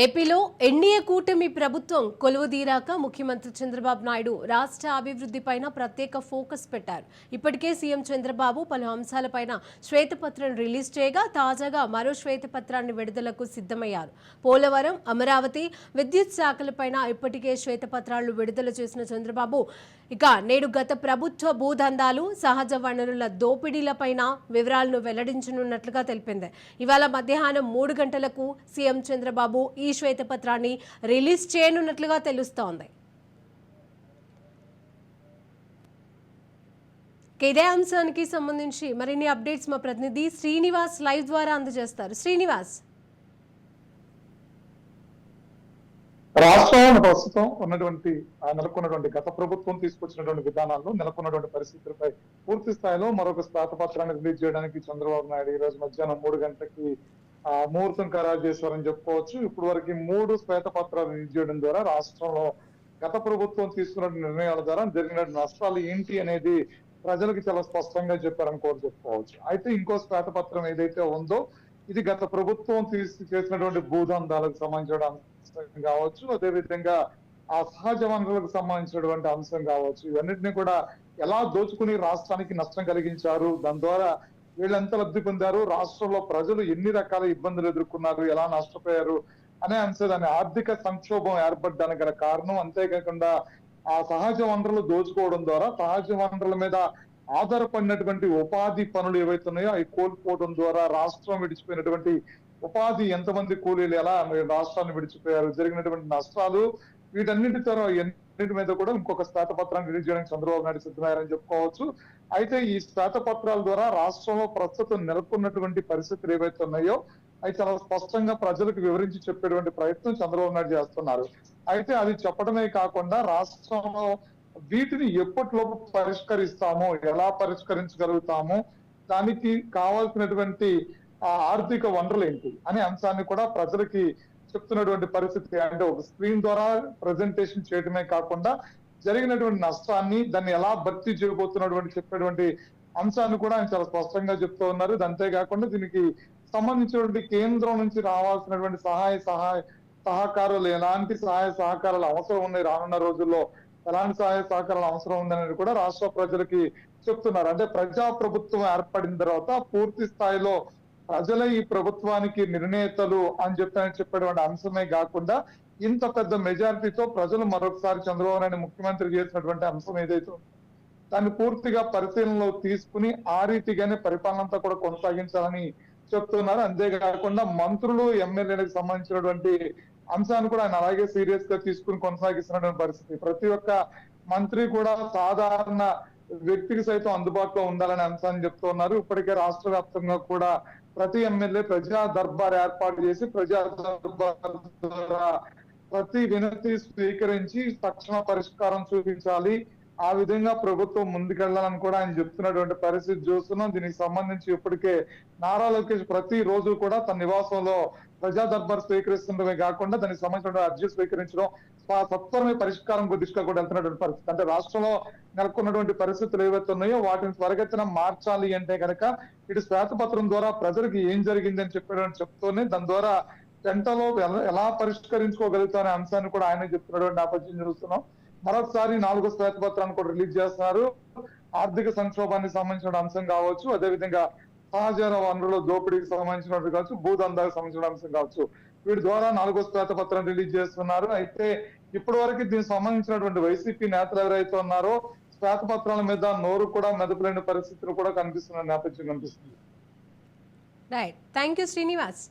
ఏపీలో ఎన్డీఏ కూటమి ప్రభుత్వం కొలువుదీరాక ముఖ్యమంత్రి చంద్రబాబు నాయుడు రాష్ట్ర అభివృద్ధిపైన ప్రత్యేక ఫోకస్ పెట్టారు. ఇప్పటికే సీఎం చంద్రబాబు పలు అంశాలపైన శ్వేతపత్రం రిలీజ్ చేయగా తాజాగా మరో శ్వేతపత్రాన్ని విడుదలకు సిద్ధమయ్యారు. పోలవరం అమరావతి విద్యుత్ శాఖలపైన ఇప్పటికే శ్వేతపత్రాలు విడుదల చేసిన చంద్రబాబు ఇక నేడు గత ప్రభుత్వ భూదందాలు సహజ వనరుల దోపిడీలపైన వివరాలను వెల్లడించనున్నట్లుగా తెలిపింది. ఇవాళ మధ్యాహ్నం మూడు గంటలకు సీఎం చంద్రబాబు ఈ శ్వేతపత్రాన్ని రిలీజ్ చేయనున్నట్లుగా తెలుస్తోంది. ఇదే అంశానికి సంబంధించి మరిన్ని అప్డేట్స్ మా ప్రతినిధి శ్రీనివాస్ లైవ్ ద్వారా అందజేస్తారు. శ్రీనివాస్. రాష్ట్రంలో ప్రస్తుతం ఉన్నటువంటి నెలకొన్నటువంటి గత ప్రభుత్వం తీసుకొచ్చినటువంటి విధానాల్లో నెలకొన్నటువంటి పరిస్థితులపై పూర్తి స్థాయిలో మరొక శ్వేతపత్రాన్ని రిలీజ్ చేయడానికి చంద్రబాబు నాయుడు ఈ రోజు మధ్యాహ్నం మూడు గంటలకి ఆ ముహూర్తం ఖరారు చేశారని చెప్పుకోవచ్చు. ఇప్పటి వరకు మూడు శ్వేతపత్రాలు రిలీజ్ చేయడం ద్వారా రాష్ట్రంలో గత ప్రభుత్వం తీసుకున్న నిర్ణయాల ద్వారా జరిగిన నష్టాలు ఏంటి అనేది ప్రజలకు చాలా స్పష్టంగా చెప్పారని కూడా చెప్పుకోవచ్చు. అయితే ఇంకో శ్వేతపత్రం ఏదైతే ఉందో ఇది గత ప్రభుత్వం తీసి చేసినటువంటి భూదందాలకు సంబంధించిన అంశం కావచ్చు అదే విధంగా ఆ సహజ వనరులకు సంబంధించినటువంటి అంశం కావచ్చు. ఇవన్నిటిని కూడా ఎలా దోచుకుని రాష్ట్రానికి నష్టం కలిగించారు దాని ద్వారా వీళ్ళెంత లబ్ధి పొందారు రాష్ట్రంలో ప్రజలు ఎన్ని రకాల ఇబ్బందులు ఎదుర్కొన్నారు ఎలా నష్టపోయారు అనే అంశం దాని ఆర్థిక సంక్షోభం ఏర్పడడానికి గల కారణం అంతేకాకుండా ఆ సహజ వనరులు దోచుకోవడం ద్వారా సహజ వనరుల మీద ఆధారపడినటువంటి ఉపాధి పనులు ఏవైతున్నాయో అవి కోల్పోవడం ద్వారా రాష్ట్రం విడిచిపోయినటువంటి ఉపాధి ఎంతమంది కూలీలు ఎలా రాష్ట్రాన్ని విడిచిపోయారు జరిగినటువంటి నష్టాలు వీటన్నిటి తర్వాత ఎన్నిటి మీద కూడా ఇంకొక శ్వేతపత్రాన్ని రిలీజ్ చేయడానికి చంద్రబాబు నాయుడు సిద్ధమయ్యారని చెప్పుకోవచ్చు. అయితే ఈ శ్వేతపత్రాల ద్వారా రాష్ట్రంలో ప్రస్తుతం నెలకొన్నటువంటి పరిస్థితులు ఏవైతే ఉన్నాయో అవి చాలా స్పష్టంగా ప్రజలకు వివరించి చెప్పేటువంటి ప్రయత్నం చంద్రబాబు నాయుడు చేస్తున్నారు. అయితే అది చెప్పడమే కాకుండా రాష్ట్రంలో వీటిని ఎప్పటిలోపు పరిష్కరిస్తాము ఎలా పరిష్కరించగలుగుతాము దానికి కావాల్సినటువంటి ఆ ఆర్థిక వనరులు ఏంటి అనే అంశాన్ని కూడా ప్రజలకి చెప్తున్నటువంటి పరిస్థితి. అంటే ఒక స్క్రీన్ ద్వారా ప్రజెంటేషన్ చేయడమే కాకుండా జరిగినటువంటి నష్టాన్ని దాన్ని ఎలా భర్తీ చేయబోతున్నటువంటి చెప్పినటువంటి అంశాన్ని కూడా ఆయన చాలా స్పష్టంగా చెప్తూ ఉన్నారు. అంతేకాకుండా దీనికి సంబంధించినటువంటి కేంద్రం నుంచి రావాల్సినటువంటి సహాయ సహాయ సహకారాలు ఎలాంటి సహాయ సహకారాలు అవసరం ఉన్నాయి రానున్న రోజుల్లో? ఎలాంటి సహాయ సహకారాలు అవసరం ఉందనేది కూడా రాష్ట్ర ప్రజలకి చెప్తున్నారు. అంటే ప్రజా ప్రభుత్వం ఏర్పడిన తర్వాత పూర్తి స్థాయిలో ప్రజల ఈ ప్రభుత్వానికి నిర్ణేతలు అని చెప్పని చెప్పేటువంటి అంశమే కాకుండా ఇంత పెద్ద మెజారిటీతో ప్రజలు మరొకసారి చంద్రబాబు నాయుడు ముఖ్యమంత్రి చేసినటువంటి అంశం ఏదైతే దాన్ని పూర్తిగా పరిశీలనలో తీసుకుని ఆ రీతిగానే పరిపాలనంతా కూడా కొనసాగించాలని చెప్తున్నారు. అంతేకాకుండా మంత్రులు ఎమ్మెల్యేలకు సంబంధించినటువంటి అంశాన్ని కూడా ఆయన అలాగే సీరియస్గా తీసుకుని కొనసాగిస్తున్నటువంటి పరిస్థితి. ప్రతి ఒక్క మంత్రి కూడా సాధారణ వ్యక్తికి సైతం అందుబాటులో ఉండాలనే అంశాన్ని చెప్తూ ఉన్నారు. ఇప్పటికే రాష్ట్ర వ్యాప్తంగా కూడా ప్రతి ఎమ్మెల్యే ప్రజా దర్బార్ ఏర్పాటు చేసి ప్రజా దర్బార్ ద్వారా ప్రతి వినతి స్వీకరించి తక్షణ పరిష్కారం చూపించాలి. ఆ విధంగా ప్రభుత్వం ముందుకెళ్ళాలని కూడా ఆయన చెప్తున్నటువంటి పరిస్థితి చూస్తున్నాం. దీనికి సంబంధించి ఇప్పటికే నారా లోకేష్ ప్రతి రోజు కూడా తన నివాసంలో ప్రజా దర్బార్ స్వీకరిస్తుండమే కాకుండా దానికి సంబంధించిన అర్జీ స్వీకరించడం సత్వరమే పరిష్కారం దిశగా కూడా వెళ్తున్నటువంటి పరిస్థితి. అంటే రాష్ట్రంలో నెలకొన్నటువంటి పరిస్థితులు ఏవైతే ఉన్నాయో వాటిని త్వరగతిన మార్చాలి అంటే కనుక ఇటు శ్వేతపత్రం ద్వారా ప్రజలకు ఏం జరిగింది అని చెప్పడం చెప్తూనే దాని ద్వారా జంటలో ఎలా- పరిష్కరించుకోగలుగుతా పరిష్కరించుకోగలుగుతారనే అంశాన్ని కూడా ఆయన చెప్తున్నటువంటి నేపథ్యం చూస్తున్నాం. మరొకసారి నాలుగో శ్వేతపత్రాన్ని కూడా రిలీజ్ చేస్తున్నారు. ఆర్థిక సంక్షోభానికి సంబంధించిన అంశం కావచ్చు అదేవిధంగా సహజ వనరుల దోపిడీకి సంబంధించినట్టు కావచ్చు భూదందాకు సంబంధించిన అంశం కావచ్చు. వీటి ద్వారా నాలుగో శ్వేతపత్రం రిలీజ్ చేస్తున్నారు. అయితే ఇప్పటి వరకు దీనికి సంబంధించినటువంటి వైసీపీ నేతలు ఎవరైతే ఉన్నారో శ్వేతపత్రాల మీద నోరు కూడా మెదపలేని పరిస్థితులు కూడా కనిపిస్తున్న నేపథ్యం కనిపిస్తుంది. Right thank you Srinivas